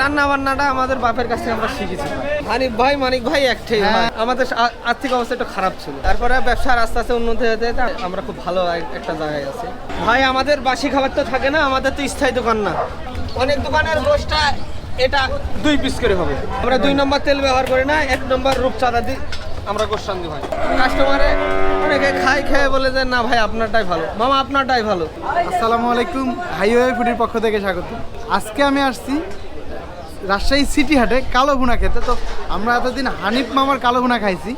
রান্না বান্নাটা আমাদের বাপের কাছ থেকে আমরা শিখেছি। হানিফ ভাই মানিক ভাই একটাই ভাই। আমাদের আর্থিক অবস্থা একটু খারাপ ছিল। তারপরে ব্যবসার আস্তে আস্তে উন্নতি হতে আমরা খুব ভালো একটা জায়গায় আছি। ভাই আমাদের বাসি খাবার তো থাকে না আমাদের তো স্থায়ী দোকান না। অনেক দোকানের গোষ্ঠটা এটা দুই পিস করে হবে। আমরা দুই নম্বর তেল ব্যবহার করি না এক নম্বর রূপচাঁদা দিই আমরা গোস্বান দিই ভাই। কাস্টমারে অনেকে খাই খেয়ে বলে যে না ভাই আপনারটাই ভালো। মামা আপনারটাই ভালো। আসসালামু আলাইকুম হাইওয়ে ফুডির পক্ষ থেকে স্বাগত। আজকে আমি আসছি রাজশাহী সিটি হাটে কালো ভুনা খেতে। তো আমরা এতদিন হানিফ মামার কালো ভুনা খাইছি,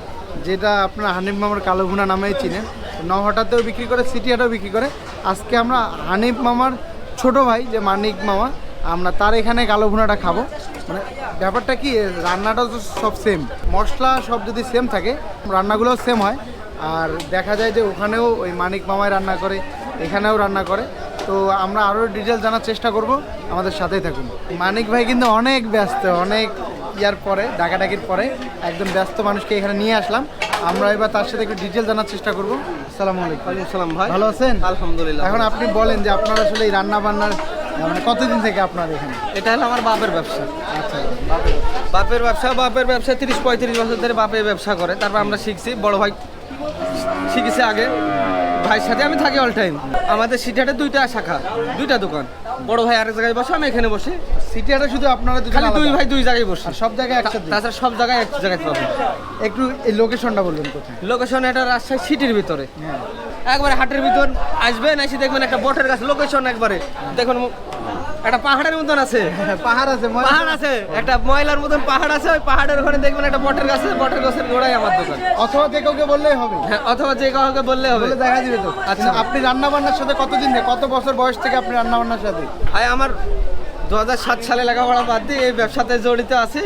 যেটা আপনার হানিফ মামার কালো ভুনা নামেই চিনেন। নহাটাতেও বিক্রি করে সিটি হাটেও বিক্রি করে। আজকে আমরা হানিফ মামার ছোট ভাই, যে মানিক মামা, আমরা তার এখানে কালো ভুনাটা খাব। মানে ব্যাপারটা কি, রান্নাটা তো সব সেম মশলা সব যদি সেম থাকে, রান্নাগুলোও সেম হয়। আর দেখা যায় যে ওখানেও ওই মানিক মামাই রান্না করে, এখানেও রান্না করে। তো আমরা আরও ডিটেল জানার চেষ্টা করব। আমাদের সাথেই থাকুন। মানিক ভাই কিন্তু অনেক ব্যস্ত অনেক ইয়ার পরে ডাকাডাকির পরে একদম ব্যস্ত মানুষকে এখানে নিয়ে আসলাম। আমরা এবার তার সাথে একটু ডিটেল জানার চেষ্টা করব। আসসালামু আলাইকুম। সালাম ভাই। ভালো আছেন? আলহামদুলিল্লাহ। এখন আপনি বলেন যে আপনার আসলে এই রান্না বান্নার মানে কতদিন থেকে আপনার এখানে? এটা হলো আমার বাপের ব্যবসা। আচ্ছা বাপরে। বাপের ব্যবসা বাপের ব্যবসা তিরিশ পঁয়ত্রিশ বছর ধরে বাপের ব্যবসা করে। তারপর আমরা শিখছি বড় ভাই শিখেছি আগে। ভাইয়ের সাথে আমি থাকি অল টাইম আমাদের সিটিহাটে দুইটা শাখা দুইটা দোকান। বড় ভাই আরেক জায়গায় বসে আমি এখানে বসে। সিটি হাটে শুধু আপনারা খালি দুই ভাই দুই জায়গায় বসে। সব জায়গায় একসাথে তাছাড়া সব জায়গায় এক জায়গায় পাবেন একটু এই লোকেশনটা বলবেন কোথায়? লোকেশন এটা রাজশাহী সিটির ভিতরে। হ্যাঁ। একবারে হাটের ভিতর আসবেন এসে দেখবেন একটা বটের গাছ। লোকেশন একবারে। দেখুন একটা পাহাড়ের মতন আছে। পাহাড় আছে পাহাড় আছে। একটা ময়লার মতন পাহাড় আছে ওই পাহাড়ের ওখানে দেখবেন একটা বটের গাছ আছে বটের গাছের গোড়াই আমার দোকান। অথবা যে কাউকে বললেই হবে। হ্যাঁ অথবা যে কাউকে বললে হবে। দেখা দিবে তো। আচ্ছা। আপনি রান্না বান্নার সাথে কতদিন কত বছর বয়স থেকে আপনি রান্না বান্নার সাথে? ভাই আমার দু হাজার সাত সালে লেখাপড়া বাদ দিয়ে এই ব্যবসাতে জড়িত আছে।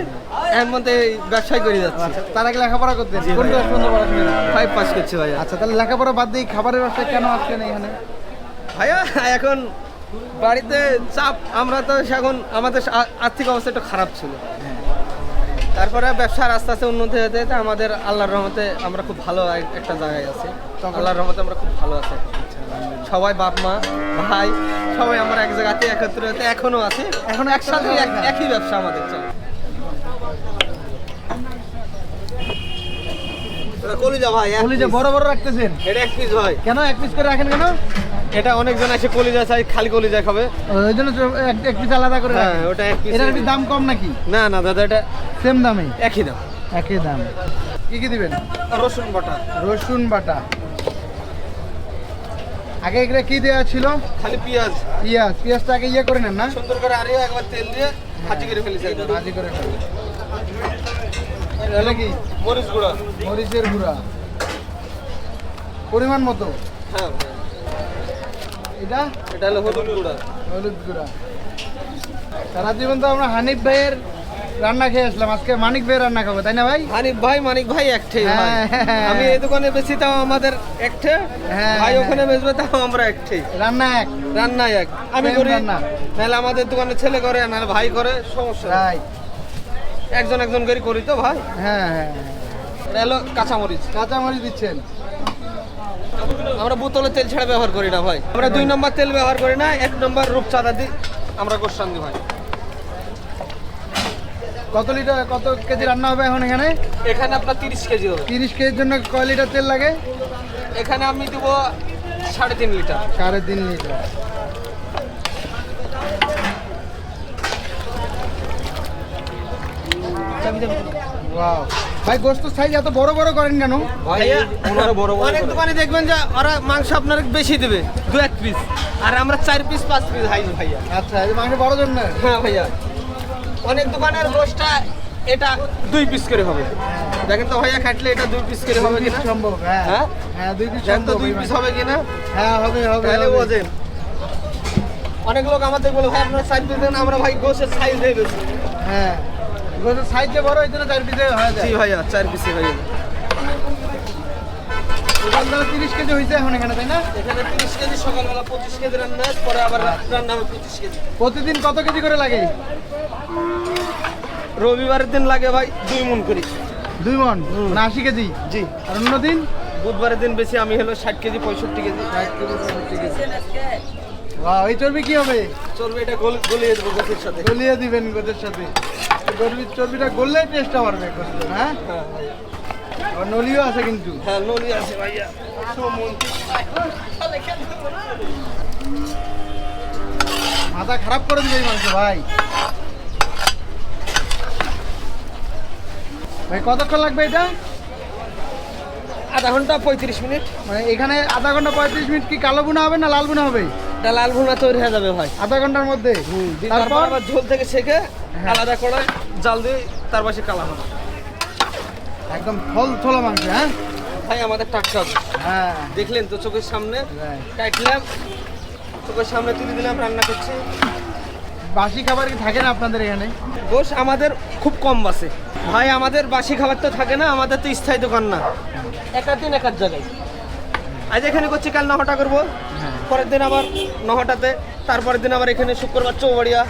এর মধ্যে এই ব্যবসায় করে যাচ্ছি। আচ্ছা তার আগে লেখাপড়া করতেন। কোন ক্লাস পর্যন্ত পড়াশোনা ফাইভ পাস করছে ভাই আচ্ছা তাহলে লেখাপড়া বাদ দিয়ে খাবারের ব্যবসায় কেন আসলেন এখানে ভাইয়া এখন বাড়িতে চাপ আমরা তো এখন আমাদের আর্থিক অবস্থা একটু খারাপ ছিল। তারপরে ব্যবসার আস্তে আস্তে উন্নতি হতে হতে আমাদের আল্লাহর রহমতে আমরা খুব ভালো এক- একটা জায়গায় আছি। আল্লাহর রহমতে আমরা খুব ভালো আছি। সবাই বাপ মা ভাই সবাই আমরা এক জায়গাতে একত্রিত হতে এখনও আছি। এখন একসাথে একই ব্যবসা আমাদের চলে। কলিজা ভাই যে বড় বড় রাখতেছেন? এটা এক পিস ভাই। কেন? এক পিস করে রাখেন কেন? এটা অনেকজন এসে কলিজা চাই খালি কলিজা খাবে। ওই জন্য এক- পিস আলাদা করে হ্যাঁ ওটা এক পিস এটার দাম কম নাকি? না না দাদা এটা সেম দামে? একই দাম। একই দাম। কি কি দিবেন? রসুন বাটা। রসুন বাটা। আগে এগুলো কি দেওয়া ছিল? খালি পেঁয়াজ। পেঁয়াজ। পেঁয়াজটা আগে ইয়ে করে নেন না? সুন্দর করে আরিয়ে একবার তেল দিয়ে ভাজি করে ফেলেছি। ভাজি করে ফেলেন তাহলে কি? মরিচ গুঁড়া। মরিচের গুঁড়া। পরিমাণ মতো? হ্যাঁ। এটা? এটা হলো হলুদ গুঁড়া। হলুদ গুঁড়া। সারা জীবন তো আমরা হানিফ ভাইয়ের রান্না খেয়ে আসলাম। আজকে মানিক ভাইয়ের রান্না খাব তাই না ভাই? হানিফ ভাই মানিক ভাই একটাই ভাই। হ্যাঁ, হ্যাঁ। আমি এই দোকানে বেশি তাও আমাদের একটে হ্যাঁ, ভাই হ্যাঁ। ওখানে বেচবে তাও আমরা একটাই রান্না এক। রান্না এক। আমি করি রান্না। নাহলে আমাদের দোকানে ছেলে করে নাহলে ভাই করে সমস্যা নেই। রাইট। একজন একজন করে করি তো ভাই। হ্যাঁ হ্যাঁ। এটা হলো কাঁচামরিচ। কাঁচামরিচ দিচ্ছেন। আমরা বোতলে তেল ছাড়া ব্যবহার করি না ভাই। আমরা দুই নম্বর তেল ব্যবহার করি না এক নম্বর রূপচাঁদা দিই আমরা গোস্বান দিই ভাই। কত লিটার কত কেজি রান্না হবে এখন এখানে? এখানে আপনার তিরিশ কেজি হবে। তিরিশ কেজির জন্য কয় লিটার তেল লাগে? এখানে আমি দিব সাড়ে তিন লিটার। সাড়ে তিন লিটার। Wow. ভাই গোস্ত সাইজ এত বড় বড় করেন কেন? ভাইয়া অনেক দোকানে দেখবেন যে ওরা মাংস আপনার বেশি দেবে দু এক পিস আর আমরা চার পিস পাঁচ পিস হাই ভাইয়া। আচ্ছা মাংস বড় জন্য? হ্যাঁ ভাইয়া। অনেক দোকানের গোষ্ঠটা এটা দুই পিস করে হবে। দেখেন তো ভাইয়া কাটলে এটা দুই পিস করে হবে কিনা? সম্ভব হ্যাঁ। হ্যাঁ? হ্যাঁ দুই পিস সম্ভব দুই পিস। হবে কিনা? হ্যাঁ হবে হবে তাহলে। বোঝেন। অনেক লোক আমাদের বলে ভাই আপনার সাইজ দেন আমরা ভাই গোছের সাইজ দিয়ে হ্যাঁ। সাইজ বড় এই জন্য চার পিসে হয়ে যায়। জি ভাইয়া চার পিসে হয়ে যাবে তিরিশ কেজি হয়েছে এখন এখানে তাই না? এখানে তিরিশ কেজি সকালবেলা পঁচিশ কেজি রান্না পরে আবার রান্না হবে পঁচিশ কেজি। প্রতিদিন কত কেজি করে লাগে? রবিবারের দিন লাগে ভাই দুই মন করি। দুই মন না আশি কেজি? জি। আর অন্য দিন? বুধবারের দিন বেশি আমি হলো ষাট কেজি পঁয়ষট্টি কেজি। বাহ এই চর্বি কি হবে? চলবে এটা গল- গলিয়ে দেবো গোসের সাথে। গলিয়ে দিবেন গোদের সাথে। চর্বি চর্বিটা গললে টেস্টটা হ্যাঁ? হ্যাঁ নলিও আছে কিন্তু। হ্যাঁ নলি আছে ভাইয়া। মাথা খারাপ করে দিবে এই মাংস ভাই। ভাই কতক্ষণ লাগবে এটা? আধা ঘণ্টা পঁয়ত্রিশ মিনিট। মানে এখানে আধা ঘণ্টা পঁয়ত্রিশ মিনিট কি কালো বুনা হবে না লাল বুনা হবে? এটা লাল ভুনা তৈরি হয়ে যাবে ভাই। আধা ঘণ্টার মধ্যে। তারপর? ঝোল থেকে ছেঁকে আলাদা করে জাল দিয়ে তার পাশে কালা হবে। একদম ফল থলা মাংস হ্যাঁ? ভাই আমাদের টাটকা হ্যাঁ। দেখলেন তো চোখের সামনে. কাটলাম চোখের সামনে তুলে দিলাম রান্না করছি। বাসি খাবার কি থাকে না আপনাদের এখানে? গোশ আমাদের খুব কম বাসে। ভাই আমাদের বাসি খাবার তো থাকে না আমাদের তো স্থায়ী দোকান না। একার দিন একার জায়গায়। আজ এখানে করছি কাল নহটা করব। পরের দিন আবার নহটাতে তারপরের দিন আবার এখানে শুক্রবার চৌবাড়িয়া।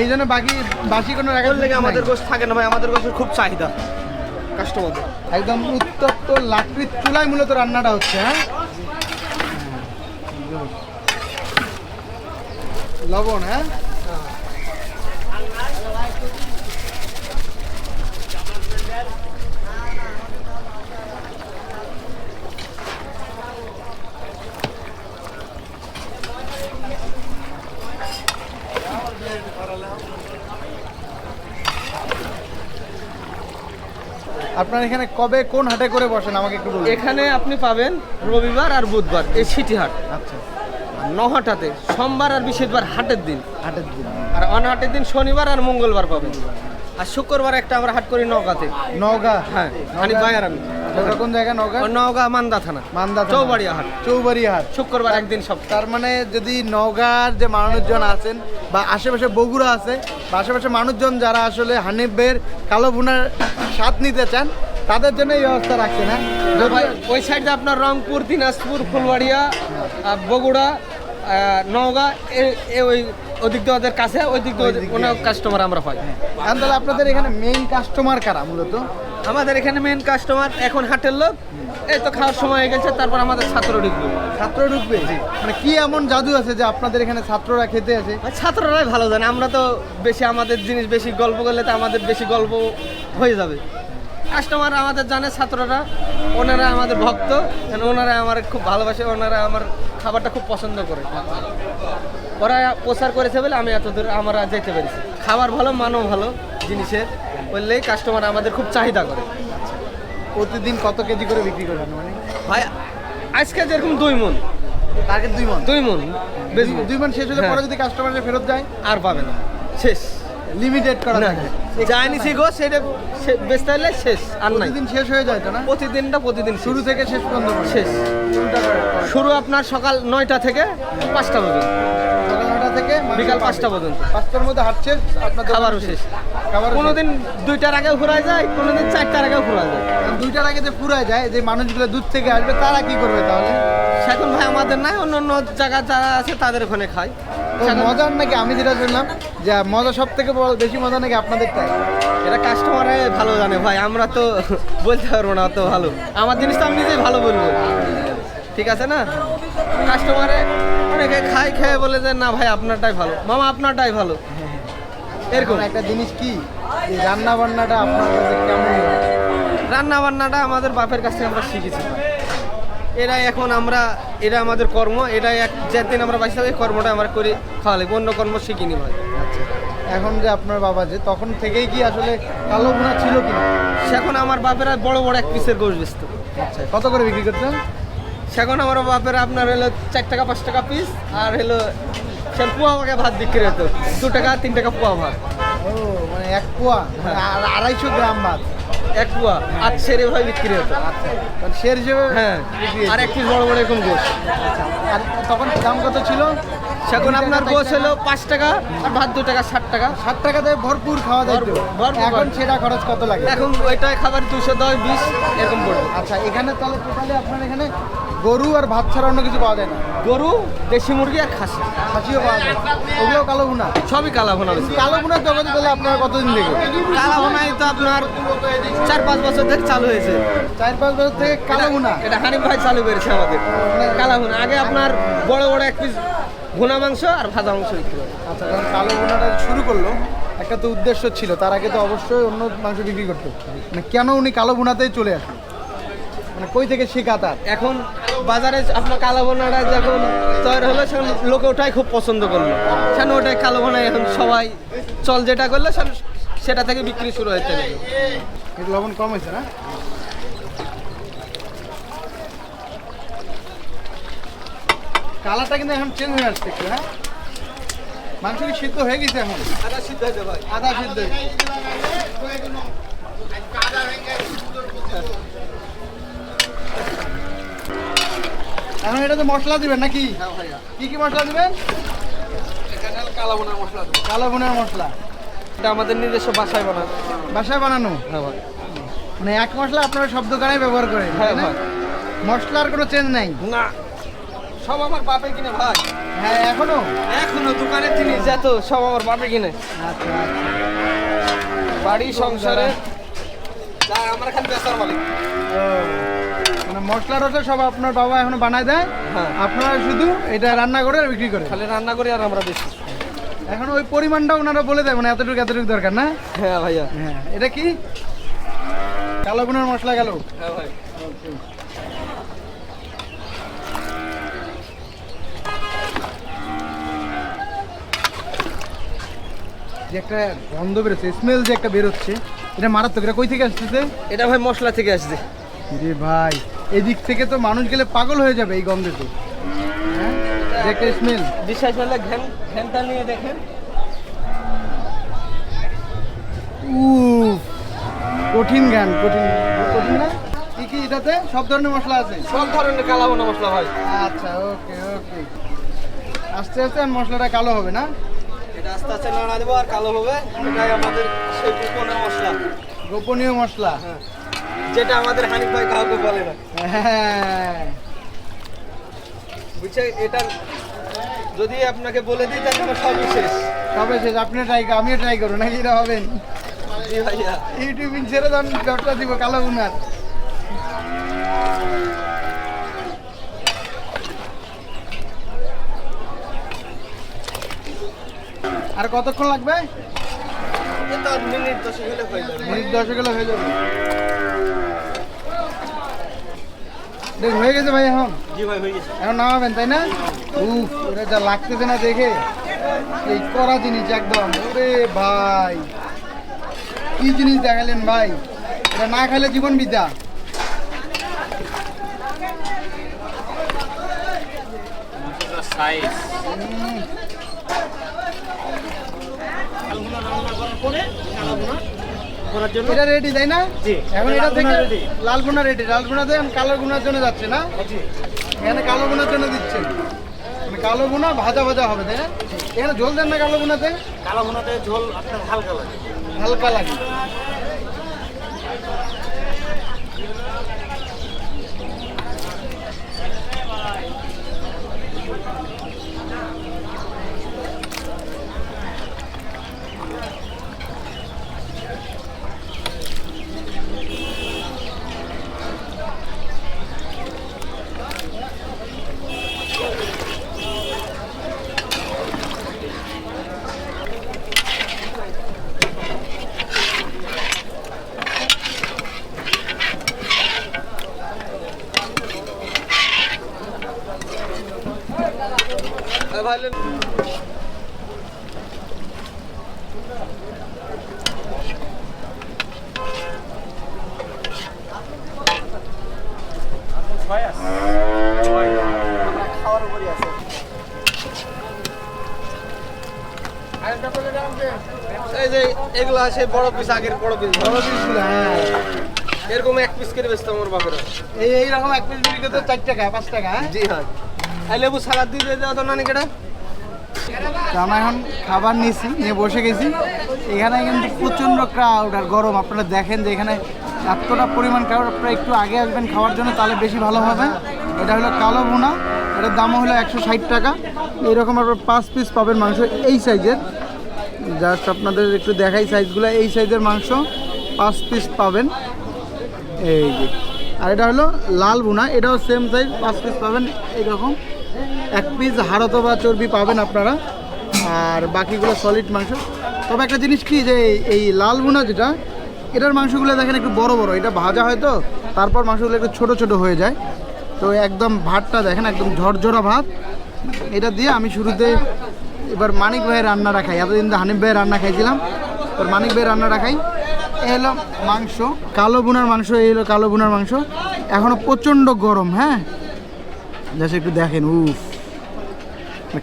এই জন্য বাকি বাসি কোনো রাখার লেগে আমাদের গোষ্ঠ থাকে না ভাই আমাদের গোষ্ঠ খুব চাহিদা। কাস্টমারদের একদম উত্তপ্ত লাকড়ির চুলায় মূলত রান্নাটা হচ্ছে হ্যাঁ? লবণ হ্যাঁ? আপনার এখানে কবে কোন হাটে করে বসেন? আমাকে একটু বলুন। এখানে আপনি পাবেন রবিবার আর বুধবার এই সিটি হাট আচ্ছা নহাটাতে সোমবার আর বৃহস্পতিবার হাটের দিন। হাটের দিন। আর অনহাটের দিন শনিবার আর মঙ্গলবার পাবেন। আর শুক্রবার একটা আমরা হাট করি নওগাঁতে। নওগাঁ? হ্যাঁ আমি বায়ার নওগাঁ কোন জায়গা নওগাঁ? নওগাঁ মান্দা থানা। মান্দা। চৌবাড়িয়া হাট চৌবাড়িয়া হাট শুক্রবার একদিন সব তার মানে যদি নওগাঁর যে মানুষজন আছেন বা আশেপাশে বগুড়া আছে বা আশেপাশে মানুষজন যারা আসলে হানিফের কালো ভুনার স্বাদ নিতে চান তাদের জন্য এই ব্যবস্থা রাখছেন হ্যাঁ? তো ওই সাইডে আপনার রংপুর দিনাজপুর ফুলবাড়িয়া বগুড়া নওগাঁ ওই ওদিক দিয়ে ওদের কাছে ওই দিক দিয়ে কাস্টমার আমরা পাই। এখন তাহলে আপনাদের এখানে মেইন কাস্টমার কারা মূলত? আমাদের এখানে মেন কাস্টমার এখন হাটের লোক। এই তো খাওয়ার সময় হয়ে গেছে তারপর আমাদের ছাত্র ঢুকবে। ছাত্র ঢুকবে? মানে কি এমন জাদু আছে যে আপনাদের এখানে ছাত্ররা খেতে আছে ছাত্ররাই ভালো জানে আমরা তো বেশি আমাদের জিনিস বেশি গল্প করলে তো আমাদের বেশি গল্প হয়ে যাবে। কাস্টমার আমাদের জানে ছাত্ররা ওনারা আমাদের ভক্ত ওনারা আমার খুব ভালোবাসে ওনারা আমার খাবারটা খুব পছন্দ করে। ওরা প্রচার করেছে বলে আমি এত দূর আমরা যেতে পেরেছি। খাবার ভালো মানও ভালো জিনিসের। বললেই কাস্টমার আমাদের খুব চাহিদা করে। প্রতিদিন কত কেজি করে বিক্রি করেন মানে? ভাই আজকে যেরকম দুই মন। টার্গেট দুই মন? দুই মন দুই মন। শেষ হলে হ্যাঁ। পরে যদি কাস্টমার ফেরত যায় আর পাবে না। শেষ। লিমিটেড করা থাকে। যায়নি গো সেটা বেচতে হলে শেষ আর নাই। প্রতিদিন শেষ হয়ে যায় তো না? প্রতিদিনটা প্রতিদিন শুরু থেকে শেষ পর্যন্ত শেষ। শুরু আপনার সকাল নয়টা থেকে পাঁচটা পর্যন্ত। থেকে বিকাল পাঁচটা পর্যন্ত। পাঁচটার মধ্যে হাট শেষ আপনার খাবারও শেষ। খাবারও কোনোদিন দুইটার আগে ঘুরায় যায় কোনোদিন চারটার আগে ঘুরা যায়। দুইটার আগে যে পুরায় যায় যে মানুষগুলো দূর থেকে আসবে তারা কি করবে তাহলে? সেখন ভাই আমাদের নাই অন্য অন্য জায়গা যারা আছে তাদের ওখানে খায় মজার নাকি? আমি যেটা শুনলাম যে মজা সব থেকে বড় বেশি মজা নাকি আপনাদেরটাই এটা কাস্টমারে ভালো জানে ভাই আমরা তো বলতে পারব না অত ভালো। আমার জিনিসটা আমি নিজেই ভালো বলব। ঠিক আছে না? কাস্টমারে অনেকে খায় খেয়ে বলে যে না ভাই আপনারটাই ভালো। মামা আপনারটাই ভালো। এরকম। একটা জিনিস কি? রান্না বান্নাটা আপনার কাছে কেমন? রান্না বান্নাটা আমাদের বাপের কাছ থেকে আমরা শিখেছি। এরাই এখন আমরা এটা আমাদের কর্ম এটা এক যেদিন আমরা বাঁচতে এই কর্মটা আমরা করি খাওয়ালে। অন্য কর্ম শিখিনি ভাই। আচ্ছা। এখন যে আপনার বাবা যে তখন থেকেই কি আসলে কালো ভুনা ছিল কি না? সেখন আমার বাপেরা বড় বড় এক পিসের গোশ বেচত। আচ্ছা কত করে বিক্রি করতেন? সেখন আমার বাপের আপনার হলো চার টাকা পাঁচ টাকা পিস আর হলো সে পোয়া ভাগে ভাত বিক্রি হতো। দু টাকা তিন টাকা পোয়া ভাত। ও মানে এক পোয়া? আর আড়াইশো গ্রাম ভাত? এক পোয়া। আর সেরে ভাই বিক্রি হতো। মানে শের হিসেবে হ্যাঁ। আর এক পিস বড় বড় এরকম গোশ। আচ্ছা আর তখন দাম কত ছিল? সেখন আপনার গোশ হলো পাঁচ টাকা আর ভাত দু টাকা ষাট টাকা। ষাট টাকাতে ভরপুর খাওয়া যায় ভরপুর, ভরপুর। এখন সেটা খরচ কত লাগে? এখন ওইটাই খাবার দুশো দশ বিশ এরকম পড়বে আচ্ছা এখানে তাহলে টোটালি আপনার এখানে গরু আর ভাত ছাড়া অন্য কিছু পাওয়া যায় না। গরু দেশি মুরগি আর খাসি। খাসিও পাওয়া যায়। ওগুলো কালো ভুনা। সবই কালা ভোনা কালো ভুনার জগতে তাহলে আপনার কতদিন থেকে কালা ভোনাই তো আপনার চার পাঁচ বছর থেকে চালু হয়েছে। চার পাঁচ বছর থেকে কালো ভুনা। এটা হানিফ ভাই চালু করেছে আমাদের। কালা ভুনা। আগে আপনার বড় বড় এক পিস ভুনা মাংস আর ভাজা মাংস বিক্রি করে আচ্ছা যখন কালো ভুনাটা শুরু করল একটা তো উদ্দেশ্য ছিল। তার আগে তো অবশ্যই অন্য মাংস বিক্রি করতো। মানে কেন উনি কালো ভুনাতেই চলে আসলো? মানে কই থেকে শেখা তার? এখন বাজারে আপনার কালো বোনাটা যখন তৈরি হলো সেখন লোকে ওটাই খুব পছন্দ করল। সেখানে ওটাই কালো বোনা এখন সবাই চল যেটা করল সেটা থেকে বিক্রি শুরু হয়েছে। লবণ কম হয়েছে না? কালারটা কিন্তু এখন চেঞ্জ হয়ে আসছে হ্যাঁ? মাংস কি সিদ্ধ হয়ে গেছে এখন। আদা সিদ্ধ হয়েছে ভাই। আদা সিদ্ধ এখন এটা তো মশলা দিবেন নাকি? হ্যাঁ ভাইয়া। কি কি মশলা দিবেন? এখানে কালো বোনার মশলা দেবো কালো বোনের মশলা। এটা আমাদের নিজস্ব বাসায় বানানো। বাসায় বানানো? হ্যাঁ ভাই। মানে এক মশলা আপনারা সব দোকানে ব্যবহার করেন হ্যাঁ ভাই। মশলার কোনো চেঞ্জ নাই? না। সব আমার বাপে কিনে ভাই। হ্যাঁ এখনও? এখনও দোকানের জিনিস যত সব আমার বাপে কিনে। আচ্ছা আচ্ছা। বাড়ি সংসারে আমার খালি বেচার মালিক। মশলা টসলা সব আপনার বাবা এখনও বানায় দেয়। হ্যাঁ। আপনারা শুধু এটা রান্না করে আর বিক্রি করে। খালি রান্না করি আর আমরা বেশি। এখন ওই পরিমাণটা ওনারা বলে দেয় মানে এতটুকু এতটুকু দরকার না? হ্যাঁ ভাইয়া। হ্যাঁ এটা কি? কালো গুনের মশলা গেল। হ্যাঁ ভাই। যে একটা গন্ধ বেরোচ্ছে স্মেল যে একটা বেরোচ্ছে এটা মারাত্মক এটা কই থেকে আসতেছে? এটা ভাই মশলা থেকে আসছে। রে ভাই এদিক থেকে তো মানুষ গেলে পাগল হয়ে যাবে এই গন্ধেতে হ্যাঁ? যে স্মেল বিশ্বাস হলে ঘ্যান ঘ্যানটা নিয়ে দেখেন। উফ কঠিন গান কঠিন। কঠিন না? কি কি এটাতে? সব ধরনের মশলা আছে? সব ধরনের কালা বোনা মশলা ভাই আচ্ছা ওকে ওকে। আস্তে আস্তে মশলাটা কালো হবে না? এটা আস্তে আস্তে নাড়া দেবো আর কালো হবে। এটাই আমাদের সেই গোপনের মশলা। গোপনীয় মশলা। হ্যাঁ। যেটা আমাদের হানিফ ভাই কাউকে বলে না। হ্যাঁ। বুঝছে এটা যদি আপনাকে বলে দিই তাহলে আমার সবই শেষ। সবে শেষ। আপনি ট্রাই করুন আমিও ট্রাই করব নাকি এটা হবেন ইউটিউবিং ছেড়ে দেন দশটা দিব কালো গুনার আর কতক্ষণ লাগবে? মিনিট দশ হলে হয়ে যাবে। মিনিট দশে গেলে হয়ে যাবে। দেখ হয়ে গেছে ভাই এখন। জি ভাই হয়ে গেছে। এখন নামাবেন তাই না? উফ এটা যা লাগতেছে না দেখে। এই করা জিনিস একদম। ওরে ভাই কি জিনিস দেখালেন ভাই? এটা না খাইলে জীবন বিদ্যা সাইজ করার জন্য? এটা রেডি তাই না? জি, এখন এটা থেকে লাল গুনা রেডি লাল গুনাতে এখন কালো গুনার জন্য যাচ্ছে না? এখানে কালো গুনার জন্য দিচ্ছেন। মানে কালো গুনা ভাজা ভাজা হবে তাই না? এখানে ঝোল দেন না কালো গুনাতে কালো ভুনাতে ঝোল আপনার হালকা লাগে। হালকা লাগে ভাই খাওয়ার উপরই আছে এই যে আছে বড় পিস আগের বড় পিস বড় পিসগুলো হ্যাঁ। এরকম এক পিস করে বেচতাম আমার বাপেরা। এই এইরকম এক পিস বিক্রি করতে চার টাকা পাঁচ টাকা হ্যাঁ? জি হ্যাঁ। আর লেবু সালাদ দিয়ে দাও তো নানি কেটা? আমরা এখন খাবার নিয়েছি নিয়ে বসে গেছি। এখানে কিন্তু প্রচণ্ড ক্রাউড আর গরম। আপনারা দেখেন যে এখানে এতটা পরিমাণ ক্রাউড আপনারা একটু আগে আসবেন খাওয়ার জন্য তাহলে বেশি ভালো হবে। এটা হলো কালো ভুনা এটার দামও হলো একশো ষাট টাকা। এইরকম আপনার পাঁচ পিস পাবেন মাংস এই সাইজের জাস্ট আপনাদের একটু দেখাই সাইজগুলো এই সাইজের মাংস পাঁচ পিস পাবেন। এই যে। আর এটা হলো লাল ভুনা। এটাও সেম সাইজ পাঁচ পিস পাবেন। এইরকম এক পিস হাড় বা চর্বি পাবেন আপনারা। আর বাকিগুলো সলিড মাংস। তবে একটা জিনিস কি যে, এই- লাল ভুনা যেটা, এটার মাংসগুলো দেখেন একটু বড় বড়। এটা ভাজা হয় তো, তারপর মাংসগুলো একটু ছোট ছোট হয়ে যায়। তো একদম ভাতটা দেখেন, একদম ঝরঝরা ভাত। এটা দিয়ে আমি শুরুতে এবার মানিক ভাইয়ের রান্নাটা খাই এতদিন তো হানিফ ভাইয়ের রান্না খাইছিলাম। এবার মানিক ভাইয়ের রান্নাটা খাই এ হলো মাংস, কালো বুনার মাংস, এই হলো কালো বোনার মাংস। এখনও প্রচণ্ড গরম হ্যাঁ? জাস্ট একটু দেখেন, উফ।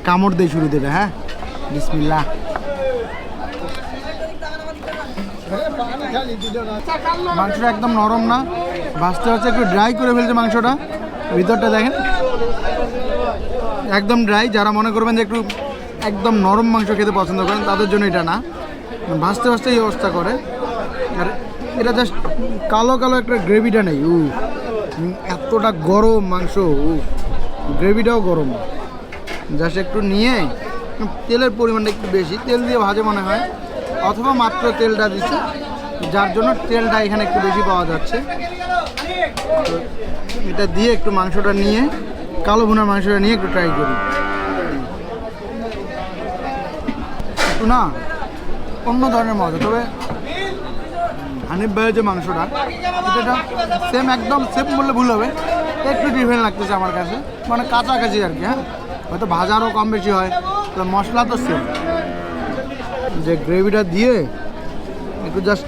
কামড় দিয়ে শুরু দেবে হ্যাঁ? বিসমিল্লাহ। মাংসটা একদম নরম না। ভাজতে হচ্ছে একটু ড্রাই করে ফেলছে মাংসটা। ভিতরটা দেখেন। একদম ড্রাই যারা মনে করবেন যে একটু একদম নরম মাংস খেতে পছন্দ করেন, তাদের জন্য এটা না। ভাজতে ভাজতে এই অবস্থা করে। আর এটা জাস্ট কালো কালো একটা গ্রেভিটা নেই উ এতটা গরম মাংস উ গ্রেভিটাও গরম। জাস্ট একটু নিয়ে, তেলের পরিমাণটা একটু বেশি, তেল দিয়ে ভাজে মনে হয়। অথবা মাত্র তেলটা দিচ্ছে, যার জন্য তেলটা এখানে একটু বেশি পাওয়া যাচ্ছে। এটা দিয়ে একটু মাংসটা নিয়ে, কালো ভুনার মাংসটা নিয়ে একটু ট্রাই করি। না, অন্য ধরনের মজা। তবে, হানিফ ভাইয়ের যে মাংসটা, এটা সেম একদম সেম বললে ভুল হবে। একটু ডিফারেন্ট লাগতেছে আমার কাছে। মানে কাছাকাছি আর কি হ্যাঁ? হয়তো ভাজারও কম বেশি হয়, তো মশলা তো সেম যে গ্রেভিটা দিয়ে একটু জাস্ট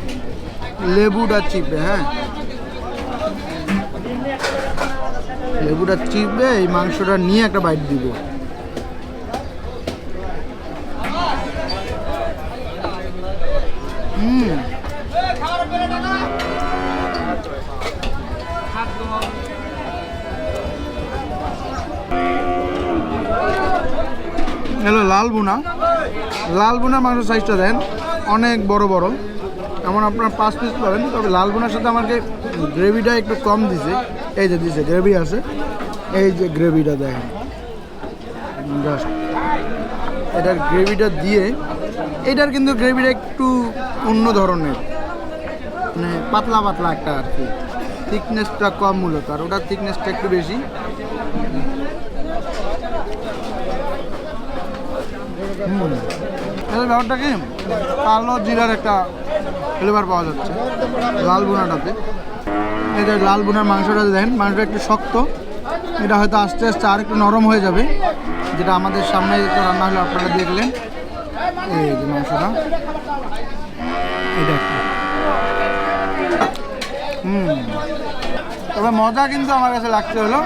লেবুটা চিপবে হ্যাঁ? লেবুটা চিপবে এই মাংসটা নিয়ে একটা বাইট দিব। হ্যালো, লাল বুনা। লাল বুনার মাংস সাইজটা দেন, অনেক বড় বড়। এমন আপনার পাঁচ পিস পাবেন, তবে লাল বুনার সাথে আমাকে গ্রেভিটা একটু কম দিছে। এই যে দিছে, গ্রেভি আছে। এই যে গ্রেভিটা দেখেন। জাস্ট এটার গ্রেভিটা দিয়ে, এটার কিন্তু গ্রেভিটা একটু অন্য ধরনের। মানে পাতলা পাতলা একটা আর কি। থিকনেসটা কম মূলত, আর ওটার থিকনেসটা একটু বেশি। এর ব্যাপারটা কি? কালো জিরার একটা ফ্লেভার পাওয়া যাচ্ছে। লাল বোনাটাতে যে লাল বোনার মাংসটা দেখেন, মাংসটা একটু শক্ত। এটা হয়তো আস্তে আস্তে আর একটু নরম হয়ে যাবে। যেটা আমাদের সামনে তো রান্না হলে, আপনারা দেখলেন। এই যে মাংসটা। এটা হুম। তবে মজা কিন্তু আমার কাছে লাগছে হলো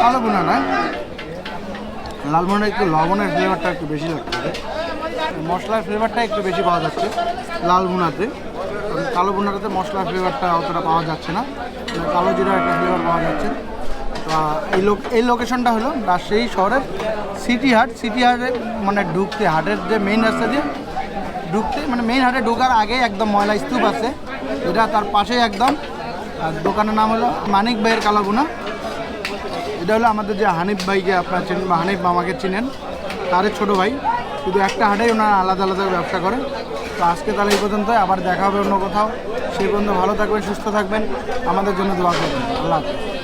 কালো বোনাটা লাল বোনাটা একটু লবণের ফ্লেভারটা একটু বেশি লাগছে। মশলার ফ্লেভারটা একটু বেশি পাওয়া যাচ্ছে লাল কালো বোনাটাতে মশলার ফ্লেভারটা অতটা পাওয়া যাচ্ছে না। মানে কালো জিরার একটা ফ্লেভার পাওয়া যাচ্ছে। এই লোক, এই লোকেশনটা হলো রাজশাহী শহরের সিটি হাট সিটি হাটে মানে ঢুকতে হাটের যে মেইন রাস্তা দিয়ে ঢুকতে মানে মেইন হাটে ঢোকার আগে একদম ময়লা স্তূপ আছে। এটা তার পাশেই একদম। আর দোকানের নাম হলো মানিক ভাইয়ের কালাগুনা এটা হলো আমাদের যে হানিফ ভাইকে আপনারা চেনেন বা হানিফ মামাকে চিনেন তারে ছোট ভাই। শুধু একটা হাটেই ওনারা আলাদা আলাদা ব্যবসা করে। তো আজকে তাহলে এই পর্যন্ত, আবার দেখা হবে অন্য কোথাও। সেই পর্যন্ত ভালো থাকবেন, সুস্থ থাকবেন। আমাদের জন্য দোয়া করবেন। আল্লাহ হাফেজ।